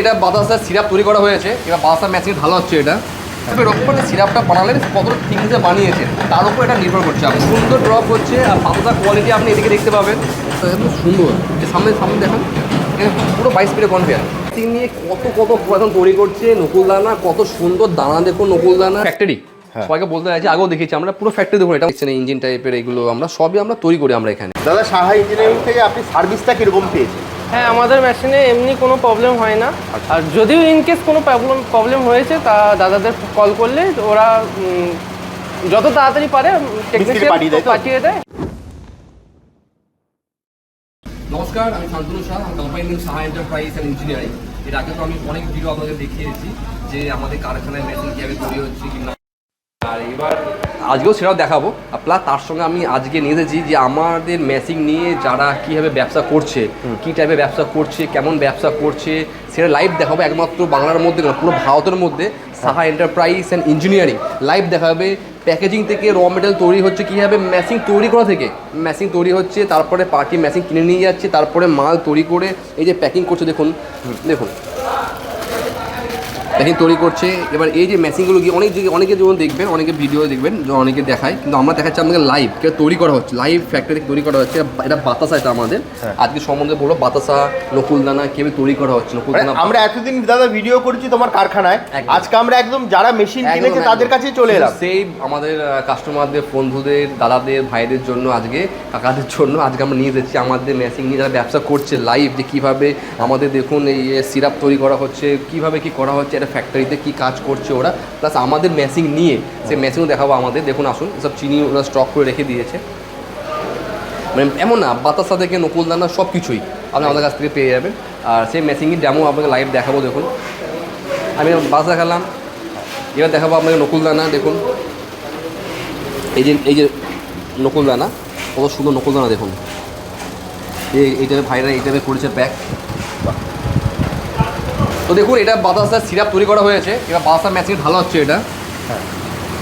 এটা বাতাসা সিরাপ তৈরি করা হয়েছে। এবার বাতাসা ম্যাচিং ভালো হচ্ছে এটা। তবে রকমের সিরাপটা বানালে কতটা থিংসে বানিয়েছে তার উপর এটা নির্ভর করছে। আপনি সুন্দর ড্রপ হচ্ছে আর বাতাসা কোয়ালিটি আপনি এদিকে দেখতে পাবেন। তো একদম সুন্দর। যে সামনে সামনে দেখান পুরো বাইশ স্পিডে কনভেয়ার নিয়ে কত কত প্রোডাক্ট তৈরি করছে নকুলদানা কত সুন্দর দানা দেখুন নকুলদানা। ফ্যাক্টরি সবাইকে বলতে চাইছি আগেও দেখেছি আমরা পুরো ফ্যাক্টরি দেখুন এটা ইঞ্জিন টাইপের এগুলো আমরা সবই আমরা তৈরি করি আমরা এখানে। দাদা সাহা ইঞ্জিনিয়ারিং থেকে আপনি সার্ভিসটা কীরকম পেয়েছেন? হ্যাঁ আমাদের মেশিনে এমনি কোনো প্রবলেম হয় না। আর যদিও ইনকেস কোনো প্রবলেম প্রবলেম হয়েছে তা দাদাদের কল করলে ওরা যত তাড়াতাড়ি পারে টেকনিশিয়ান পাঠিয়ে দেয় তো? পাঠিয়ে দেয়। নমস্কার আমি শান্তনু শাহ আমি company name Saha enterprise and engineering এর আগে তো আমি অনেক ভিডিও আপনাদের দেখিয়েছি যে আমাদের কারখানায় মেশিন কীভাবে তৈরি হচ্ছে কি না আর এবার আজকেও সেটাও দেখাবো। প্লাস তার সঙ্গে আমি আজকে নিয়ে এসেছি যে আমাদের মেশিন নিয়ে যারা কীভাবে ব্যবসা করছে কী টাইপের ব্যবসা করছে কেমন ব্যবসা করছে সেটা লাইভ দেখাবো একমাত্র বাংলার মধ্যে না পুরো ভারতের মধ্যে। Saha enterprise and engineering live দেখাবে। প্যাকেজিং থেকে র মেটেরিয়াল তৈরি হচ্ছে কীভাবে? মেশিন তৈরি করা থেকে। মেশিন তৈরি হচ্ছে তারপরে পার্টি মেশিন কিনে নিয়ে যাচ্ছে তারপরে মাল তৈরি করে এই যে প্যাকিং করছে দেখুন দেখুন। মেশিন তৈরি করছে। এবার এই যে মেশিনগুলো গিয়ে অনেক জায়গায় অনেকে যেমন দেখবেন অনেকে ভিডিও দেখবেন অনেকে দেখায়। কিন্তু আমরা দেখাচ্ছি আপনাকে লাইভ কেউ তৈরি করা হচ্ছে। লাইভ ফ্যাক্টরি তৈরি করা হচ্ছে। এটা- বাতাসা এটা আমাদের। আজকে সম্বন্ধে বলব বাতাসা নকুলদানা কীভাবে তৈরি করা হচ্ছে মানে নকুলদানা আমরা এতদিন দাদা ভিডিও করেছি তোমার কারখানায়। আজকে আমরা একদম যারা মেশিন কিনেছে তাদের কাছে চলে এলাম। সেই আমাদের কাস্টমারদের বন্ধুদের দাদাদের ভাইদের জন্য আজকে কাকাদের জন্য আজকে আমরা নিয়ে এসেছি। আমাদের মেশিন নিয়ে যারা ব্যবসা করছে লাইভ যে কীভাবে আমাদের দেখুন এই সিরাপ তৈরি করা হচ্ছে কীভাবে কি করা হচ্ছে একটা ফ্যাক্টরিতে কি কাজ করছে ওরা প্লাস আমাদের মেশিন নিয়ে সে মেশিনও দেখাবো আমাদের। দেখুন আসুন সব চিনি ওরা স্টক করে রেখে দিয়েছে। মানে এমন না বাতাসা থেকে নকুলদানা সব কিছুই আপনি আমাদের কাছ থেকে পেয়ে যাবেন। আর সেই মেশিনের ডেমো আপনাকে লাইভ দেখাবো দেখুন। আমি বাস দেখালাম এবার দেখাবো আপনাকে নকুলদানা দেখুন। এই যে এই যে নকুলদানা কত সুন্দর নকুলদানা দেখুন। এই এইটাতে ভাইরা এইটাতে করেছে প্যাক তো দেখুন এটা বাতাসা সিরাপ তৈরি করা হয়েছে। এবার বাতাসা মেশিন ঢালা হচ্ছে এটা। হ্যাঁ।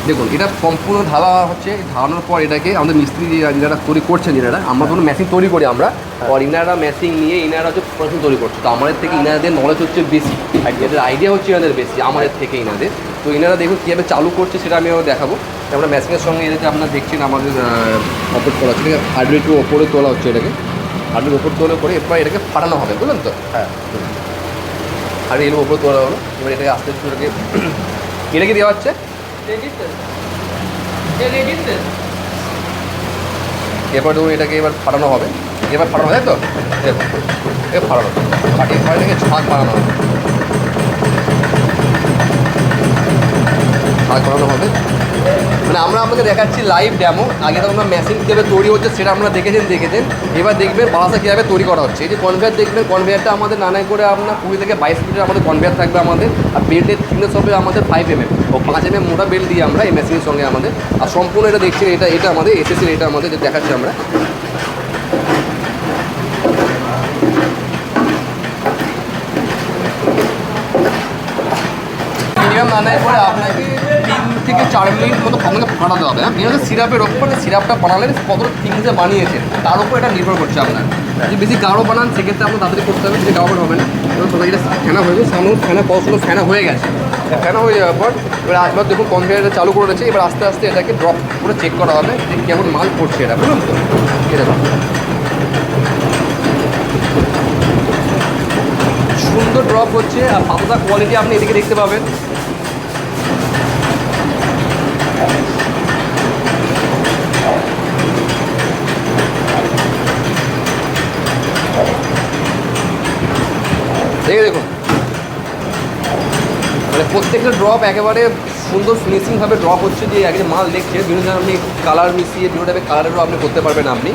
দেখুন এটা সম্পূর্ণ ঢালা হচ্ছে। ঢালানোর পর এটাকে আমাদের মিস্ত্রি যারা তৈরি করছেন যেনারা আমরা ধরুন মেশিন তৈরি করি আমরা। আর ইনারা মেশিন নিয়ে ইনারা হচ্ছে মেশিন তৈরি করছে। তো আমাদের থেকে ইনাদের নলেজ হচ্ছে বেশি। এদের আইডিয়া হচ্ছে ইনাদের বেশি আমাদের থেকে ইনাদের। তো ইনারা দেখুন কীভাবে চালু করছে সেটা আমি আবার দেখাবো। আমরা মেশিনের সঙ্গে এটাতে আপনারা দেখছেন আমাদের অপর তোলা হচ্ছে। হার্ডওয়ের একটু ওপরে তোলা হচ্ছে এটাকে। হার্ডওয়ের ওপর তোলা করে এরপর এটাকে ফাটানো হবে বুঝলেন তো? হ্যাঁ। আর এর উপরে তোলা হলো এবার এটাকে আস্তে আস্তে এটাকে এটা কি দেওয়া হচ্ছে? এরপর ধরুন এটাকে এবার ফাটানো হবে। এবার ফাটানো হয় তাই তো? এ ফাটানো ফাটিয়ে ফাটিয়ে ছাঁক বানানো হবে। ছাঁক বানানো হবে। মানে আমরা আপনাকে দেখাচ্ছি লাইভ ড্যামো আগে তো আমরা মেশিন কীভাবে তৈরি হচ্ছে সেটা আমরা দেখেছেন দেখেছেন। এবার দেখবেন বাসা কীভাবে তৈরি করা হচ্ছে। এই যে কনভেয়ার দেখবেন কনভেয়ারটা আমাদের নানাই করে আপনার কুড়ি থেকে বাইশ মিটার আমাদের কনভেয়ার থাকবে আমাদের। আর বেল্টের থিকনেস হবে আমাদের ফাইভ এম এম ও পাঁচ এম এম মোটা বেল্ট দিয়ে আমরা এই মেশিনের সঙ্গে আমাদের। আর সম্পূর্ণ এটা দেখছেন, এটা এটা আমাদের এসএসির এটা আমাদের দেখাচ্ছি আমরা। মিনিমাম রান্নার পরে আপনাকে তিন থেকে চার মিনিট মতো আপনাকে ফাটাতে হবে হ্যাঁ? বিশেষ সিরাপের ওপর সিরাপটা বানালে কতটা থিংসে বানিয়েছে, তার উপর এটা নির্ভর করছে আপনার। যদি বেশি গাঢ় বানান, সেক্ষেত্রে আপনার তাড়াতাড়ি করতে হবে বেশি গাঢ় হবে না। এবার এটা ফেনা হয়ে গেছে, সামনে ফেনা কত সুন্দর ফেনা হয়ে গেছে। ফেনা হয়ে যাওয়ার পর এবার আসবার দেখুন কনভেয়ারটা চালু করে রয়েছে এবার আস্তে আস্তে এটাকে ড্রপ করে চেক করা হবে যে কেমন মাল পড়ছে এটা বুঝলাম তো? এরকম সুন্দর ড্রপ হচ্ছে, আর পাতলা কোয়ালিটি আপনি এদিকে দেখতে পাবেন দেখে দেখুন মানে প্রত্যেকটা ড্রপ একেবারে সুন্দর ফিনিশিংভাবে ড্রপ হচ্ছে যে যে মাল দেখছে। বিভিন্ন ধরনের আপনি কালার মিশিয়ে বিভিন্ন টাইপের কালারেরও আপনি করতে পারবেন আপনি।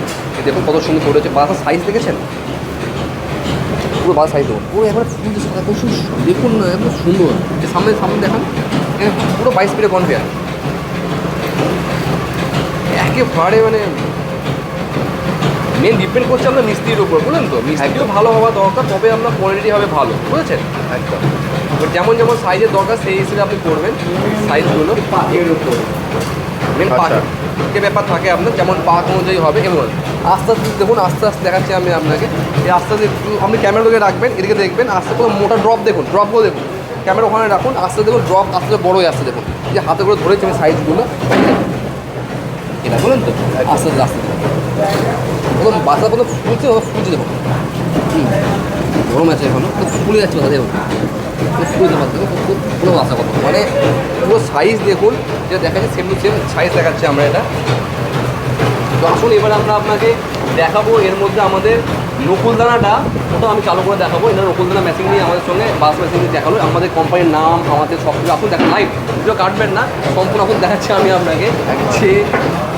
দেখুন কত সুন্দর করেছে বাসার সাইজ দেখেছেন? পুরো বাস সাইজ দেখুন। পুরো একবার দেখুন না, এত সুন্দর। যে সামনে সামনে দেখান। পুরো বাইশ স্পিডে কনভেয়ার একেবারে মানে মেন ডিপেন্ড করছে আপনার মিস্ত্রির উপর বুঝলেন তো? মিস্ত্রিও ভালো হওয়া দরকার তবে আপনার কোয়ালিটি হবে ভালো বুঝেছেন? একদম। যেমন যেমন সাইজের দরকার সেই হিসেবে আপনি করবেন সাইজগুলো এর উপর। মেন আচ্ছা। যে ব্যাপার থাকে আপনার যেমন পাক অনুযায়ী হবে এমন। আস্তে আস্তে দেখুন আস্তে আস্তে দেখাচ্ছি আমি আপনাকে। এই আস্তে আস্তে একটু আপনি ক্যামেরা দিকে রাখবেন এদিকে দেখবেন আস্তে করে মোটা ড্রপ দেখুন ড্রপগুলো দেখুন। ক্যামেরা ওখানে রাখুন আস্তে দেখুন ড্রপ আস্তে আস্তে বড় হয়ে আসছে দেখুন। যে হাতে করে ধরেছি আমি সাইজগুলো এটা বলুন তো আস্তে আস্তে আস্তে। প্রথম বাসা প্রথম ফুলছে ফুলছে হুম, গরম আছে এখনও তো ফুলে যাচ্ছে কথা দেখুন ফুলতে পারছে পুরো বাসা কথা মানে পুরো সাইজ দেখুন যেটা দেখা যাচ্ছে সেম সেম সাইজ দেখাচ্ছে আমরা এটা। তো আসুন এবার আমরা আপনাকে দেখাবো এর মধ্যে আমাদের নকুলদানাটা ওটা আমি চালু করে দেখাবো। এটা নকুলদানা মেশিন নিয়ে আমাদের সঙ্গে বাস মেশিন নিয়ে দেখাল। আমাদের কোম্পানির নাম আমাদের সব কিছু। আসুন দেখেন লাইভ কাটবেন না সম্পূর্ণ এখন দেখাচ্ছি আমি আপনাকে। যে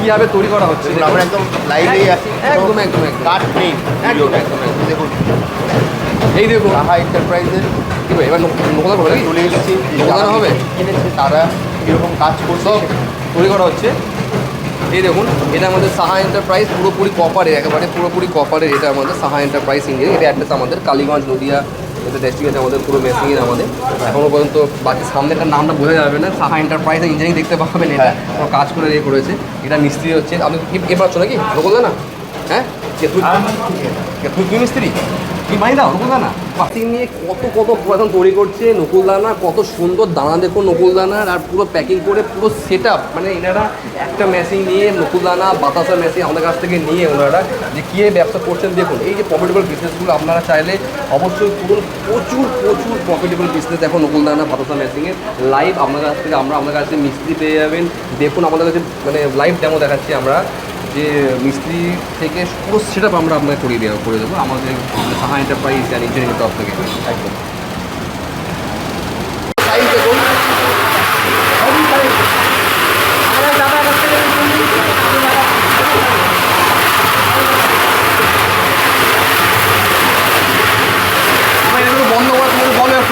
কীভাবে তৈরি করা হচ্ছে? আমরা একদম লাইভেই আছি একদম একদম একদম কাট নেই একদম, একদম। দেখুন। এই দেখুন। আহা এন্টারপ্রাইজের কি এবার নকুলদানা হবে? চলে এসেছি নকুলদানা হবে? কিনেছে তারা কীরকম কাজ করছে? তৈরি করা হচ্ছে। এই দেখুন এটা আমাদের সাহা এন্টারপ্রাইজ পুরোপুরি কপারের একেবারে পুরোপুরি কপারের এটা আমাদের সাহা এন্টারপ্রাইজ ইঞ্জিনিয়ারিং এটা অ্যাড্রেস আমাদের কালীগঞ্জ নদিয়া এটা ডিস্ট্রিক্ট আমাদের পুরো মেশিন আমাদের। এখনও পর্যন্ত বাকি সামনে একটা নামটা বোঝা যাবে না। সাহা এন্টারপ্রাইজ ইঞ্জিনিয়ারিং দেখতে পাবেন এটা। হ্যাঁ। কাজ করে ইয়ে করেছে। এটা মিস্ত্রি হচ্ছে। আপনি এ পাচ্ছ নাকি? বললে না? হ্যাঁ? তুই কে মিস্ত্রি? কি মাই দাও নকুলদানা পাতি নিয়ে কত কত পুরাতন তৈরি করছে নকুলদানা কত সুন্দর দানা নকুলদানার আর পুরো প্যাকিং করে পুরো সেট মানে এনারা একটা মেশিন নিয়ে নকুলদানা বাতাসা মেশিন আমাদের কাছ থেকে নিয়ে ওনারা যে কী ব্যবসা করছেন দেখুন এই যে প্রফিটেবল বিজনেসগুলো আপনারা চাইলে অবশ্যই পুরো প্রচুর প্রচুর প্রফিটেবল বিজনেস দেখো নকুলদানা বাতাসা মেশিনের লাইভ আপনার কাছ থেকে আমরা আপনার কাছে মিস্ত্রি পেয়ে যাবেন। দেখুন আমাদের কাছে মানে লাইভ ডেমো দেখাচ্ছি আমরা। যে মিস্ত্রি থেকে পুরো সেট আপ আমরা আপনাকে করিয়ে দেওয়া করে দেবো। আমাদের সাহা এন্টারপ্রাইজ অ্যান্ড ইঞ্জিনিয়ারিং তরফ থেকে। একদম।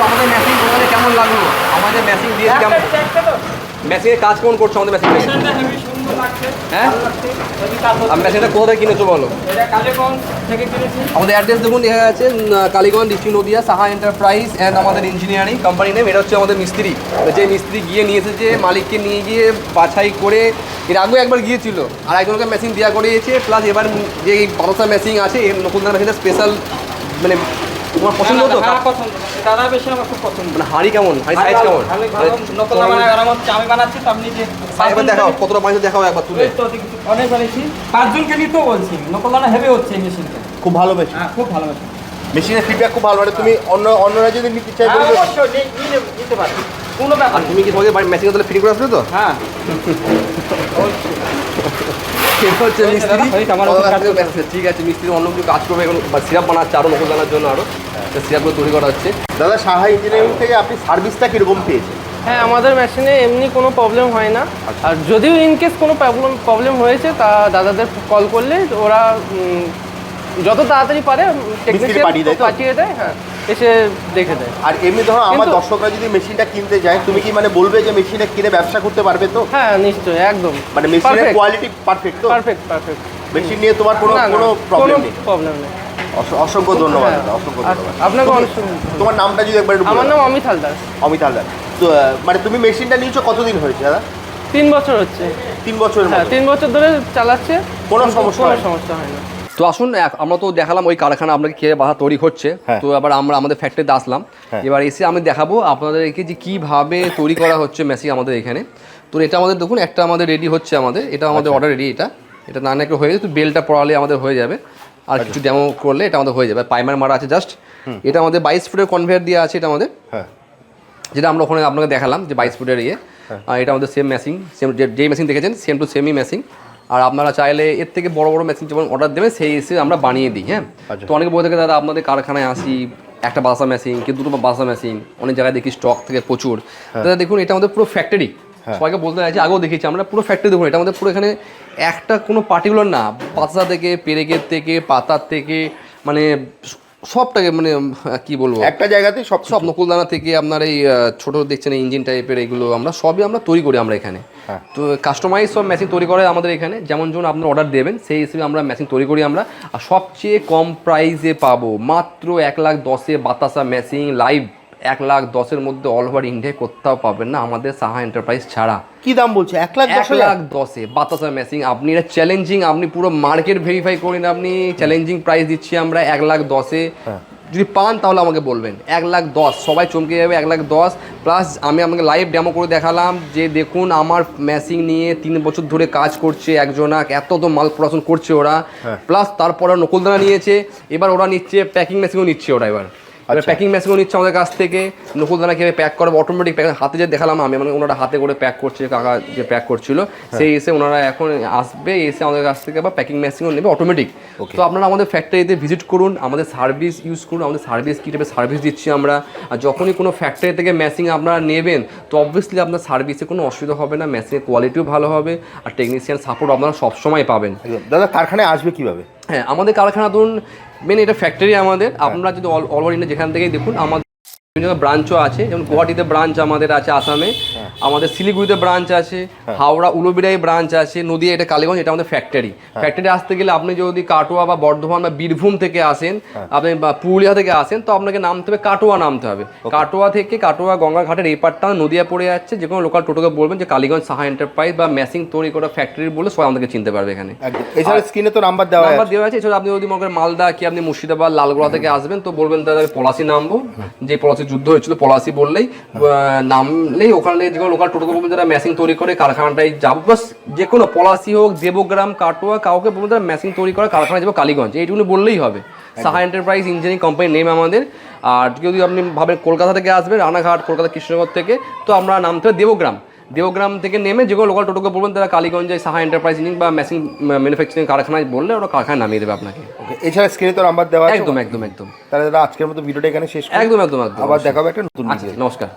আমাদের মেশিন তোমাদের কেমন লাগল? আমাদের মেশিন দিয়ে মেশিনের কাজ কেমন করছ আমাদের মেশিন হ্যাঁ? আমি মেশিনটা কোথা থেকে কিনেছো বলো? আমাদের অ্যাড্রেস দেখুন দেখা যাচ্ছে উম, Kaliganj district Nadia Saha enterprise and আমাদের ইঞ্জিনিয়ারিং কোম্পানি নেম এটা হচ্ছে আমাদের মিস্ত্রি। যে মিস্ত্রি গিয়ে নিয়ে এসেছে মালিককে নিয়ে গিয়ে বাছাই করে এর আগেও একবার গিয়েছিল। আর একজনকে মেশিন দেওয়া করিয়েছে প্লাস এবার যে এই বারোসা মেশিন আছে এই নকুলদার মেশিনটা স্পেশাল মানে তোমার পছন্দ হতো হ্যাঁ পছন্দ দাদা বেশি আমার খুব পছন্দ। মানে হাঁড়ি কেমন? হাঁড়ি সাইজ কেমন। নকল মানে আর হচ্ছে আমি বানাচ্ছি তো আপনি যে একবার দেখাও কতটা পানিতে দেখাও একবার তুলে। তো অনেক বানিয়েছি পাঁচজনকে নিতেও বলছি নকল দানা হেভি হচ্ছে মেশিনটা খুব ভালো মেশিন হ্যাঁ খুব ভালো মেশিন মেশিনের ফিডব্যাক খুব ভালো মানে তুমি অন্য অন্যরা যদি নিতে চাই হ্যাঁ, অবশ্যই নিতে পারি। কোনো ব্যাপার তুমি কি তোমাকে মেশিন তাহলে ফ্রি করে আসবে তো? হ্যাঁ। হচ্ছে মিস্ত্রি। ঠিক আছে মিস্ত্রি অন্য কিছু কাজ করবে এখন সিরাপ বানাচ্ছে আরও নকল জানার জন্য আরও সিরাপগুলো তৈরি করা হচ্ছে। দাদা সাহা ইঞ্জিনিয়ারিং থেকে আপনি সার্ভিসটা কীরকম পেয়েছেন? হ্যাঁ আমাদের মেশিনে এমনি কোনো প্রবলেম হয় না। আর যদিও ইনকেস কোনো প্রবলেম প্রবলেম হয়েছে তা দাদাদের কল করলে ওরা যত তাড়াতাড়ি পারে টেকনিশিয়ান পাঠিয়ে দেয় হ্যাঁ এসে দেখে দেয়। আর এমনি ধরো আমার দর্শকরা যদি মেশিনটা কিনতে যায় তুমি কি মানে বলবে যে মেশিনটা কিনে ব্যবসা করতে পারবে তো? হ্যাঁ নিশ্চয়ই একদম। মানে মেশিনের কোয়ালিটি পারফেক্ট তো? পারফেক্ট পারফেক্ট মেশিন নিয়ে তোমার কোনো কোনো প্রবলেম নেই। প্রবলেম নেই। অস- অসংখ্য ধন্যবাদ হ্যাঁ, দাদা অসংখ্য আচ্ছা, ধন্যবাদ। আপনাকে তুমি- তোমার নামটা যদি একবার আমার নাম অমিত হালদার। অমিত হালদার। তো মানে তুমি মেশিনটা নিয়েছো কতদিন হয়েছে দাদা? তিন বছর হচ্ছে। তিন বছরের হ্যাঁ তিন বছর ধরে চালাচ্ছে। কোনো সমস্যা কোনো সমস্যা হয় না তো আসুন আমরা তো দেখালাম ওই কারখানা আপনাকে কে বাধা তৈরি হচ্ছে। হ্যাঁ। তো এবার আমরা আমাদের ফ্যাক্টরিতে আসলাম। হ্যাঁ। এবার এসে আমি দেখাবো আপনাদেরকে যে কীভাবে তৈরি করা হচ্ছে মেশিন আমাদের এখানে। তো এটা আমাদের দেখুন একটা আমাদের রেডি হচ্ছে আমাদের। এটা আমাদের অর্ডার রেডি এটা। এটা না না একটু হয়ে যাবে তো বেলটা পড়ালে আমাদের হয়ে যাবে। আর কিছু ডেমো করলে এটা আমাদের হয়ে যাবে। পাইমার মারা আছে জাস্ট এটা আমাদের বাইশ ফুটের কনভেয়ার দেওয়া আছে এটা আমাদের। হ্যাঁ। যেটা আমরা ওখানে আপনাকে দেখালাম যে বাইশ ফুটের ইয়ে। আর এটা আমাদের সেম মেশিন সেম যেই মেশিন দেখেছেন সেম টু সেমই মেশিন আর আপনারা চাইলে এর থেকে বড় বড় মেশিন যেমন অর্ডার দেবেন সেই এসে আমরা বানিয়ে দিই হ্যাঁ? আচ্ছা। তো অনেকে বলে থাকে দাদা আপনাদের কারখানায় আসি একটা বাসা মেশিন কি দুটো বাসা মেশিন অনেক জায়গায় দেখি স্টক থেকে প্রচুর। দাদা দেখুন এটা আমাদের পুরো ফ্যাক্টরি সবাইকে বলতে চাইছি আগেও দেখেছি আমরা পুরো ফ্যাক্টরি দেখুন এটা আমাদের পুরো এখানে একটা কোনো পার্টিকুলার না পাতা থেকে পেরেকের থেকে পাতার থেকে মানে সবটাকে মানে কি বলব? একটা জায়গাতেই সব সব নকুলদানা থেকে আপনার এই ছোট দেখছেন ইঞ্জিন টাইপের এগুলো আমরা সবই আমরা তৈরি করি আমরা এখানে। হ্যাঁ। তো কাস্টমাইজ সব মেশিন তৈরি করে আমাদের এখানে। যেমন যেমন আপনার অর্ডার দেবেন সেই হিসেবে আমরা মেশিন তৈরি করি আমরা। আর সবচেয়ে কম প্রাইসে পাবো মাত্র এক লাখ দশে বাতাসা মেশিন লাইভ এক লাখ দশের মধ্যে অল ওভার ইন্ডিয়ায় কোথাও পাবেন না আমাদের সাহা এন্টারপ্রাইজ ছাড়া। কি দাম বলছে? এক লাখ এক লাখ দশে বাতাসা মেশিন আপনি এটা চ্যালেঞ্জিং আপনি পুরো মার্কেট ভেরিফাই করেন আপনি চ্যালেঞ্জিং প্রাইস দিচ্ছি আমরা এক লাখ দশে হ্যাঁ। যদি পান তাহলে আমাকে বলবেন এক লাখ দশ সবাই চমকে যাবে এক লাখ দশ প্লাস আমি আমাকে লাইভ ডেমো করে দেখালাম যে দেখুন আমার ম্যাসিং নিয়ে তিন বছর ধরে কাজ করছে একজনা এত তো মাল প্রোডাকশন করছে ওরা হ্যাঁ। প্লাস তারপরে নকলদানা নিয়েছে এবার ওরা নিচ্ছে প্যাকিং মেশিনও নিচ্ছে ওরা এবার। প্যাকিং মেশিনও নিচ্ছে আমাদের কাছ থেকে। নকুলদানা কীভাবে প্যাক করবে? অটোমেটিক প্যাক হাতে যে দেখালাম আমি মানে ওনারা হাতে করে প্যাক করছে কাকা যে প্যাক করছিল। সেই এসে ওনারা এখন আসবে এসে আমাদের কাছ থেকে বা প্যাকিং মেশিনও নেবে অটোমেটিক তো আপনারা আমাদের ফ্যাক্টরিতে ভিজিট করুন আমাদের সার্ভিস ইউজ করুন আমাদের সার্ভিস কী টাইপের সার্ভিস দিচ্ছি আমরা। আর যখনই কোনো ফ্যাক্টরি থেকে মেশিন আপনারা নেবেন তো অবভিয়াসলি আপনার সার্ভিসে কোনো অসুবিধা হবে না মেশিনের কোয়ালিটিও ভালো হবে আর টেকনিশিয়ান সাপোর্ট আপনারা সবসময় পাবেন। দাদা কারখানায় আসবে কীভাবে? হ্যাঁ আমাদের কারখানা ধরুন মেন এটা ফ্যাক্টরি আমাদের। আপনারা যদি অল ওভার ইন্ডিয়া যেখান থেকেই দেখুন আমাদের বিভিন্ন ব্রাঞ্চও আছে যেমন গুয়াহাটিতে ব্রাঞ্চ আমাদের আছে আসামে আমাদের শিলিগুড়িতে ব্রাঞ্চ আছে হাওড়া উলুবিড়াই ব্রাঞ্চ আছে নদিয়া এটা কালীগঞ্জ এটা আমাদের ফ্যাক্টরি ফ্যাক্টরি আসতে গেলে আপনি যদি কাটোয়া বা বর্ধমান বা বীরভূম থেকে আসেন আপনি পুরুলিয়া থেকে আসেন তো আপনাকে নামতে হবে কাটোয়া নামতে হবে। কাটোয়া থেকে কাটোয়া গঙ্গাঘাটের এই পারটা নদিয়া পড়ে যাচ্ছে যে কোনো লোকাল টোটোকে বলবেন যে কালীগঞ্জ সাহা এন্টারপ্রাইজ বা মেশিং তৈরি করা ফ্যাক্টরি বলে সবাই আমাদেরকে চিনতে পারবে এখানে। এছাড়া স্ক্রিনে তো নাম্বার দেওয়া নাম্বার দেওয়া আছে এছাড়া আপনি যদি মনে করেন মালদা কি আপনি মুর্শিদাবাদ লালগোলা থেকে আসবেন তো বলবেন দাদা পলাশি নামবো। যে পলাশি যুদ্ধ হয়েছিল পলাশি বললেই নামলেই ওখানে যে কোনো লোকাল টোটো বলবেন যারা মেশিন তৈরি করে কারখানাটাই যাব। বাস যে কোনো পলাশি হোক দেবগ্রাম কাটোয়া কাউকে বলবেন যারা মেশিন তৈরি করে কারখানা যাব কালীগঞ্জ এইটুকুনি বললেই হবে। সাহা এন্টারপ্রাইজ ইঞ্জিনিয়ারিং কোম্পানির নেম আমাদের। আর যদি আপনি ভাবেন কলকাতা থেকে আসবেন রানাঘাট কলকাতা কৃষ্ণনগর থেকে তো আমরা নামতে দেবগ্রাম। দেবগ্রাম থেকে নেমে যেগুলো লোকাল টোটোকে বলবেন তারা কালীগঞ্জে সাহা এন্টারপ্রাইজিং বা মেশিন ম্যানুফ্যাকচারিং কারখানায় বললে ওরা কারখানায় নামিয়ে দেবে আপনাকে। ওকে এছাড়া স্ক্রিনে তো নাম্বার দেওয়া একদম একদম একদম। তাহলে আজকের মতো ভিডিওটা এখানে শেষ একদম একদম একদম। আবার দেখাবো একটা নতুন আচ্ছা নমস্কার।